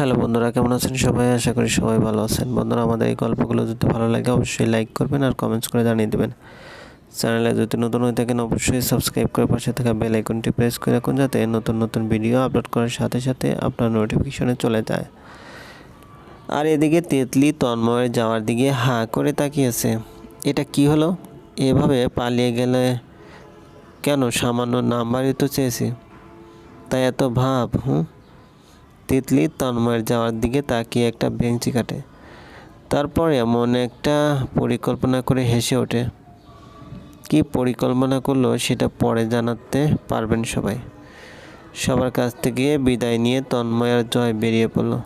Hello বন্ধুরা, কেমন আছেন সবাই? আশা করি সবাই ভালো আছেন। বন্ধুরা, আমাদের এই গল্পগুলো যদি ভালো লাগে, অবশ্যই লাইক করবেন আর কমেন্টস করে জানিয়ে দেবেন। চ্যানেলে যদি নতুন হয়ে থাকেন, অবশ্যই সাবস্ক্রাইব করে পাশে থাকা বেল আইকনটি প্রেস করে রাখুন, যাতে নতুন নতুন ভিডিও আপলোড করার সাথে সাথে আপনার নোটিফিকেশনে চলে যায়। আর এদিকে তেতলি তন্ময়ের যাওয়ার দিকে হাঁ করে তাকিয়েছে এটা কি হলো? এভাবে পালিয়ে গেলে কেন? সামান্য নাম্বারই তো চেয়েছি। তাই এত ভাব, হুম? তিতলি তন্ময়ের যাওয়ার দিকে তাকিয়ে একটা ভেঙচি কাটে। তারপর এমন একটা পরিকল্পনা করে হেসে ওঠে। কি পরিকল্পনা করল সেটা পরে জানাতে পারবেন সবাই। সবার কাছ থেকে বিদায় নিয়ে তন্ময় আর জয় বেরিয়ে পড়ল।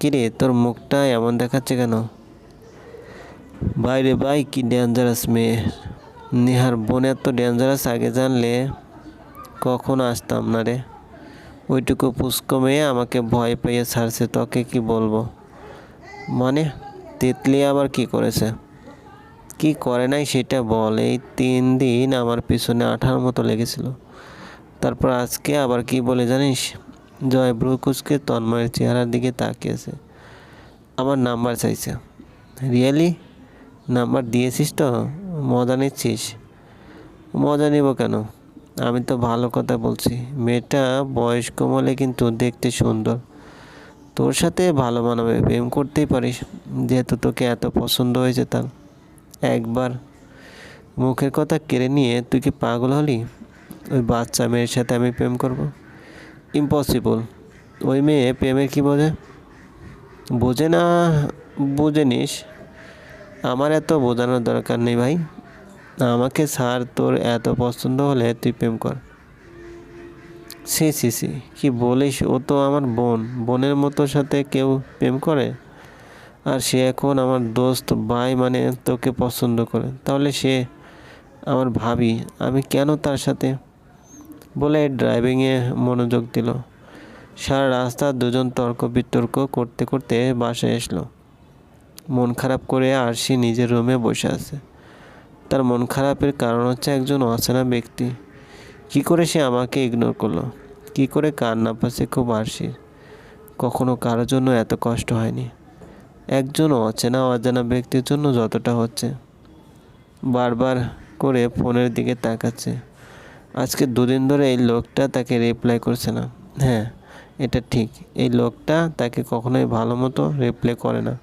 কিরে, তোর মুখটা এমন দেখাচ্ছে কেন? বাইরে ভাই, কি ডেঞ্জারাস মেয়ে। নেহার বোন এত ডেঞ্জারাস আগে জানলে কখন আসতাম না রে। ওইটুকু পুষ্কো মেয়ে আমাকে ভয় পেয়ে ছাড়ছে, তোকে কি বলব? মানে তেতলি আবার কি করেছে? কি করে নাই সেটা বল। এই তিন দিন আমার পিছনে আঠার মতো লেগেছিল। তারপর আজকে আবার কি বলে জানিস? জয় ব্রুকুচকে তন্ময়ের চেহারার দিকে তাকিয়েছে। আমার নাম্বার চাইছে। রিয়েলি? নাম্বার দিয়েছিস তো? মজা নিচ্ছিস। মজা নিব কেন? আমি তো ভালো কথা বলছি। মেয়েটা বয়স্ক বলে কিন্তু দেখতে সুন্দর। তোর সাথে ভালো মানাবে, প্রেম করতেই পারিস। যেহেতু তোকে এত পছন্দ হয়েছে তার। একবার মুখের কথা কেড়ে নিয়ে তুই কি পাগল হলি? ওই বাচ্চা মেয়ের সাথে আমি প্রেম করব? ইম্পসিবল ওই মেয়ে প্রেমের কি বোঝে? বোঝে না, বুঝে নিস। আমার এত বোঝানোর দরকার নেই ভাই। আমাকে স্যার তোর এত পছন্দ হলে তুই প্রেম কর। সি সি সি কি বলিস? ও তো আমার বোন। বোনের মতো সাথে কেউ প্রেম করে? আর সে এখন আমার দোস্ত ভাই মানে তোকে পছন্দ করে। তাহলে সে আমার ভাবি, আমি কেন তার সাথে? বলে ড্রাইভিংয়ে মনোযোগ দিল। সারা রাস্তা দুজন তর্ক বিতর্ক করতে করতে বাসায় আসলো মন খারাপ করে আরশি নিজের রুমে বসে আছে। তার মন খারাপের কারণ হচ্ছে একজন অচেনা ব্যক্তি। কি করে সে আমাকে ইগনোর করল? কি করে কার না পাশে খুব আরশির কখনো কারোর জন্য এত কষ্ট হয়নি। একজন অচেনা, অজানা ব্যক্তির জন্য যতটা হচ্ছে। বারবার করে ফোনের দিকে তাকাচ্ছে। আজকে দুদিন ধরে এই লোকটা তাকে রিপ্লাই করছে না। হ্যাঁ এটা ঠিক। এই লোকটা তাকে কখনোই ভালো মতো রিপ্লাই করে না।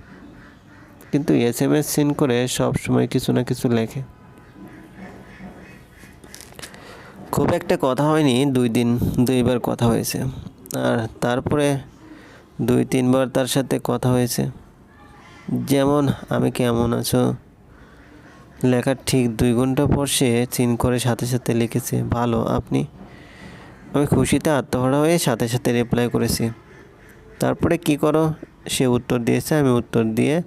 কিন্তু এস এম এস সিন করে সবসময় কিছু না কিছু লেখে। খুব একটা কথা হয়নি, দুই দিন, দুইবার কথা হয়েছে। আর তারপরে দুই, তিনবার তার সাথে কথা হয়েছে। যেমন, আমি কেমন আছো? লেখার ঠিক দুই ঘণ্টা পর সে চিন করে সাথে সাথে লিখেছে, ভালো, আপনি? আমি খুশিতে আত্মহারা হয়ে সাথে সাথে রিপ্লাই করেছি। তারপরে কি করো? সে উত্তর দিয়েছে, আমি উত্তর দিয়ে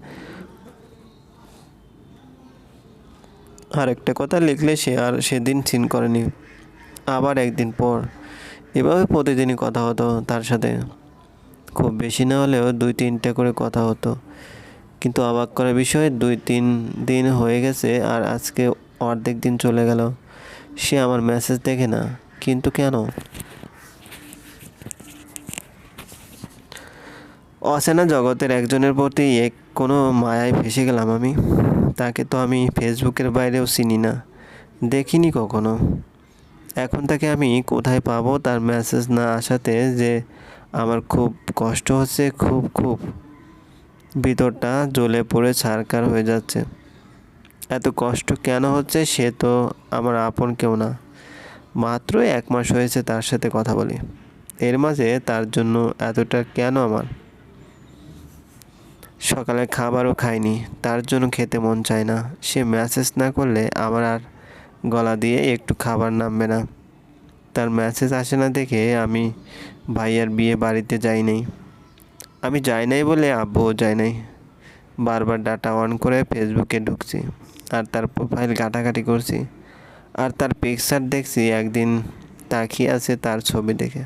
আর একটা কথা লিখলে সে আর সেদিন চিন করেনি। আবার একদিন পর। এভাবে প্রতিদিনই কথা হতো তার সাথে। খুব বেশি না হলেও দুই তিনটা করে কথা হতো। কিন্তু অবাক করার বিষয়ে, দুই তিন দিন হয়ে গেছে আর আজকে অর্ধেক দিন চলে গেল। সে আমার মেসেজ দেখে না। কিন্তু কেন? অচেনা জগতের একজনের প্রতি এক কোনো মায়ায় ফেসে গেলাম আমি। তাকে তো আমি ফেসবুকের বাইরেও চিনি না। দেখিনি কখনো। এখন তাকে আমি কোথায় পাবো তার মেসেজ না আসাতে যে আমার খুব কষ্ট হচ্ছে, খুব খুব ভিতরটা জ্বলে পড়ে ছারকার হয়ে যাচ্ছে। এত কষ্ট কেন হচ্ছে সে তো আমার আপন কেউ না। মাত্র এক মাস হয়েছে তার সাথে কথা বলি। এর মাঝে তার জন্য এতটা কেন আমার? সকালে খাবারও খাইনি, তার জন্য খেতে মন চায় না। সে মেসেজ না করলে আমার আর গলা দিয়ে একটু খাবার নামবে না। তার মেসেজ আসে না দেখে আমি ভাইয়ার বিয়ে বাড়িতে যাই নাই। আমি যাই নাই বলে আব্বুও যাই নাই। বারবার ডাটা অন করে ফেসবুকে ঢুকছি আর তার প্রোফাইল ঘাটাঘাটি করছি। আর তার পিকচার দেখছি, একদিন তাকিয়ে আছে তার ছবি দেখে।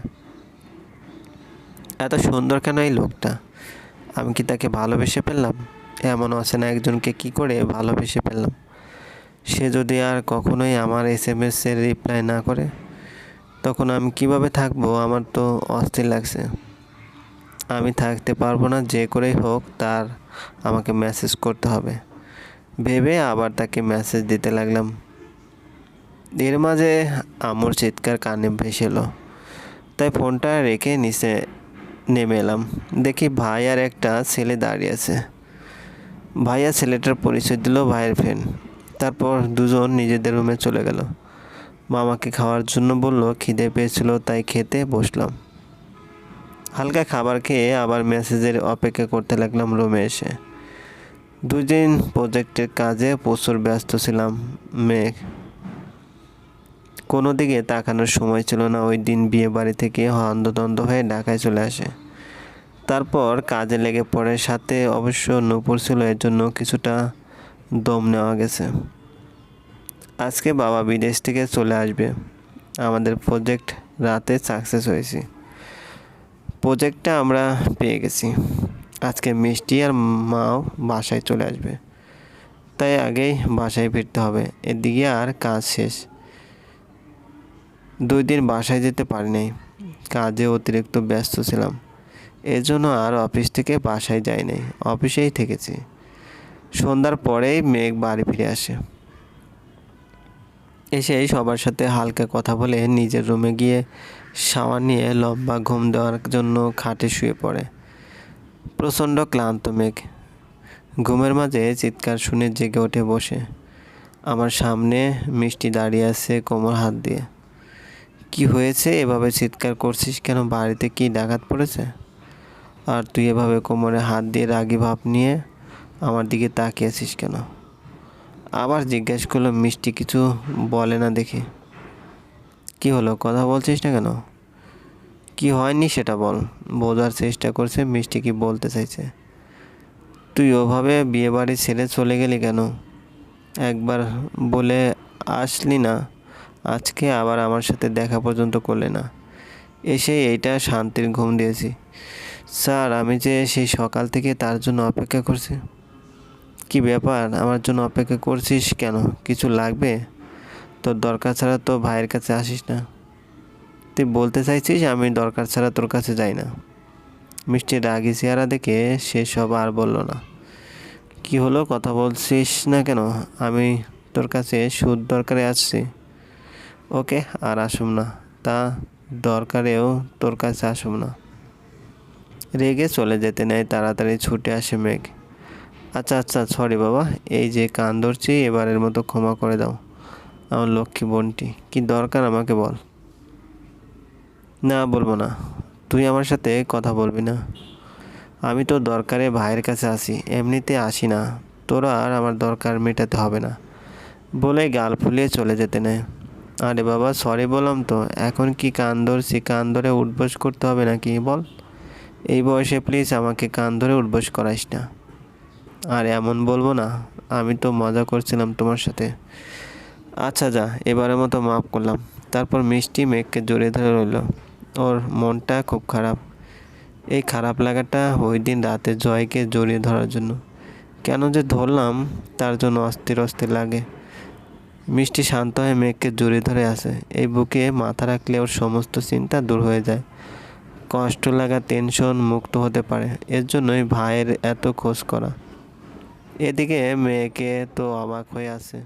এত সুন্দর কেন এই লোকটা? আমি কি তাকে ভালোবেসে ফেললাম? এমন অচেনা একজনকে কি করে ভালোবেসে ফেললাম? সে যদি আর কখনোই আমার এস এম এস এসের রিপ্লাই না করে, তখন আমি কীভাবে থাকব? আমার তো অস্থির লাগছে। আমি থাকতে পারব না, যে করেই হোক তার আমাকে মেসেজ করতে হবে। ভেবে আবার তাকে মেসেজ দিতে লাগলাম। এর মাঝে আমর চিৎকার কানে ভেসে এলো। তাই ফোনটা রেখে নিচে নেমে এলাম। দেখি ভাই আর একটা ছেলে দাঁড়িয়ে আছে। ভাইয়া ছেলেটার পরিচয় দিল ভাইয়ের ফ্রেন্ড তারপর দুজন নিজেদের রুমে চলে গেল। মামাকে খাওয়ার জন্য বলল, খিদে পেয়েছিল, তাই খেতে বসলাম। হালকা খাবার খেয়ে আবার মেসেজের অপেক্ষা করতে লাগলাম রুমে এসে। দুদিন প্রজেক্টের কাজে প্রচুর ব্যস্ত ছিলাম, মেঘ। কোনো দিকে তাকানোর সময় ছিল না, ওই দিন বিয়ে বাড়ি থেকে হন্দদন্দ হয়ে ঢাকায় চলে আসে। তারপর কাজে লেগে পড়ে, সাথে অবশ্য নূপুর ছিল, এর জন্য কিছুটা দম নেওয়া গেছে। আজকে বাবা বিদেশ থেকে চলে আসবে। আমাদের প্রজেক্ট রাতে সাকসেস হয়েছি। প্রজেক্টটা আমরা পেয়ে গেছি। আজকে মিষ্টি আর মাও বাসায় চলে আসবে। তাই আগেই বাসায় ফিরতে হবে। এদিকে আর কাজ শেষ। দুই দিন বাসায় যেতে পারি নাই। কাজে অতিরিক্ত ব্যস্ত ছিলাম। এজন্য আর অফিস থেকে বাসায় যাই নাই। অফিসেই থেকেছি। সন্ধ্যার পরেই মেঘ বাড়ি ফিরে আসে। এসেই সবার সাথে হালকা কথা বলে নিজের রুমে গিয়ে শাওয়ার নিয়ে লম্বা ঘুম দেওয়ার জন্য খাটে শুয়ে পড়ে। প্রচণ্ড ক্লান্ত মেঘ। ঘুমের মাঝে চিৎকার শুনে জেগে ওঠে বসে। আমার সামনে মিষ্টি দাঁড়িয়ে আছে কোমর হাত দিয়ে। কি হয়েছে? এভাবে চিৎকার করছিস কেন? বাড়িতে কি ডাকাত পড়েছে? আর তুই এভাবে কোমরে হাত দিয়ে রাগি ভাব নিয়ে আমার দিকে তাকিয়ে আছিস কেন? আবার জিজ্ঞেস করল, মিষ্টি কিছু বলে না দেখি। কি হলো? কথা বলছিস না কেন? কি হয়নি সেটা বল। বোঝার চেষ্টা করছে, মিষ্টি কি বলতে চাইছে। তুই ওভাবে বিয়ে বাড়ি ছেড়ে চলে গেলি কেন? একবার বলে আসলি না, আজকে আবার আমার সাথে দেখা পর্যন্ত করলে না। এসে এইটা শান্তির ঘুম দিয়েছি। স্যার, আমি যে সেই সকাল থেকে তার জন্য অপেক্ষা করছি। কি ব্যাপার? আমার জন্য অপেক্ষা করছিস কেন? কিছু লাগবে? তোর দরকার ছাড়া তো ভাইয়ের কাছে আসিস না। তুই বলতে চাইছিস আমি দরকার ছাড়া তোর কাছে যাই না। মিষ্টি রাগি চেহারা দেখে সে সব আর বলল না। কি হলো? কথা বলছিস না কেন? আমি তোর কাছে সুদ দরকারে আসছি। ওকে, আর আসুম না। তা দরকারেও তোর কাছে আসুম না। রেগে চলে যেতে নেয়, তাড়াতাড়ি ছুটে আসে মেঘ। আচ্ছা আচ্ছা সরি বাবা। এই যে কান ধরছি, এবারের মতো ক্ষমা করে দাও। আমার লক্ষ্মী বোনটি। কি দরকার আমাকে বল। না, বলব না। তুই আমার সাথে কথা বলবি না। আমি তো দরকারে ভাইয়ের কাছে আসি। এমনিতে আসি না। তোরা আর আমার দরকার মেটাতে হবে না। বলে গাল ফুলিয়ে চলে যেতে নেয়। আরে বাবা সরি বললাম তো। এখন কি কান ধরছি? কান ধরে উঠবোস করতে হবে নাকি? বল। এই বয়সে প্লিজ আমাকে কান ধরে উঠবোস করাইস না। আর এমন বলব না, আমি তো মজা করছিলাম তোমার সাথে। আচ্ছা যা, এবারের মতো মাফ করলাম। তারপর মিষ্টি মেঘকে জড়িয়ে ধরে রইল। ওর মনটা খুব খারাপ। এই খারাপ লাগাটা ওই দিন রাতে জয়কে জড়িয়ে ধরার জন্য। কেন যে ধরলাম, তার জন্য অস্থির অস্থির লাগে। মিষ্টি শান্ত হয়ে মেঘকে জড়িয়ে ধরে আসে এই বুকে মাথা রাখলে ওর সমস্ত চিন্তা দূর হয়ে যায়। কষ্ট লাগা টেনশন মুক্ত হতে পারে। এর জন্যই ভাইয়ের এত খোঁজ করা। এদিকে মেয়েকে তো অবাক হয়ে আছে।